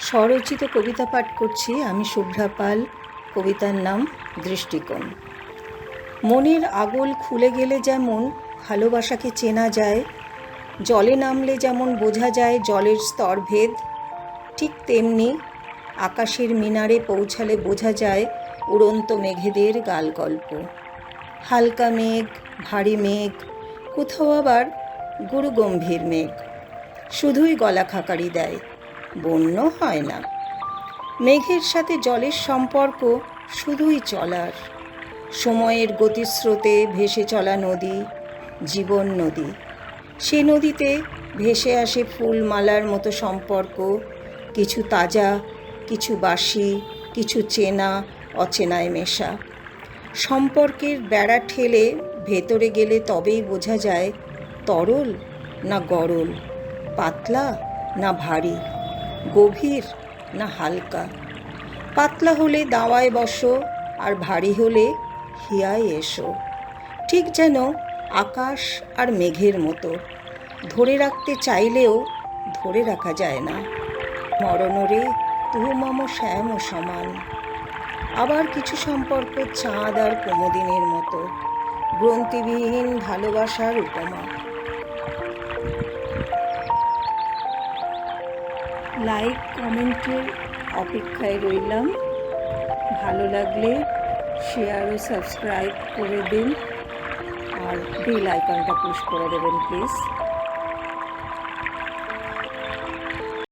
স্বরচিত কবিতা পাঠ করছি আমি শুভ্রা পাল, কবিতার নাম দৃষ্টিকোণ। মনের আগল খুলে গেলে যেমন ভালোবাসাকে চেনা যায়, জলে নামলে যেমন বোঝা যায় জলের স্তরভেদ ঠিক তেমনি আকাশের মিনারে পৌঁছালে বোঝা যায় উড়ন্ত মেঘেদের গাল গল্প হালকা মেঘ, ভারী মেঘ, কোথাও আবার গুরুগম্ভীর মেঘ, শুধুই গলা খাকারি দেয়। বন্য হয় না। মেঘের সাথে জলের সম্পর্ক শুধুই চলার। সময়ের গতিস্রোতে ভেসে চলা নদী, জীবন নদী। সে নদীতে ভেসে আসে ফুলমালার মতো সম্পর্ক। কিছু তাজা, কিছু বাসি, কিছু চেনা, অচেনায় মেশা। সম্পর্কের বেড়া ঠেলে ভেতরে গেলে তবেই বোঝা যায়, তরল না গরল, পাতলা না ভারী। গভীর না হালকা? পাতলা হলে দাওয়ায় বসো আর ভারী হলে হিয়ায় এসো। ঠিক যেন আকাশ আর মেঘের মতো। ধরে রাখতে চাইলেও ধরে রাখা যায় না। মরণরে তুহু মম শ্যাম সমান। আবার কিছু সম্পর্ক চাঁদ আর কুমদিনের মতো। গ্রন্থিবিহীন ভালোবাসার উপমা। লাইক, কমেন্টের অপেক্ষায় রইলাম। ভালো লাগলে শেয়ার ও সাবস্ক্রাইব করে দিন। আর বেল আইকনটা পুশ করে দেবেন প্লিজ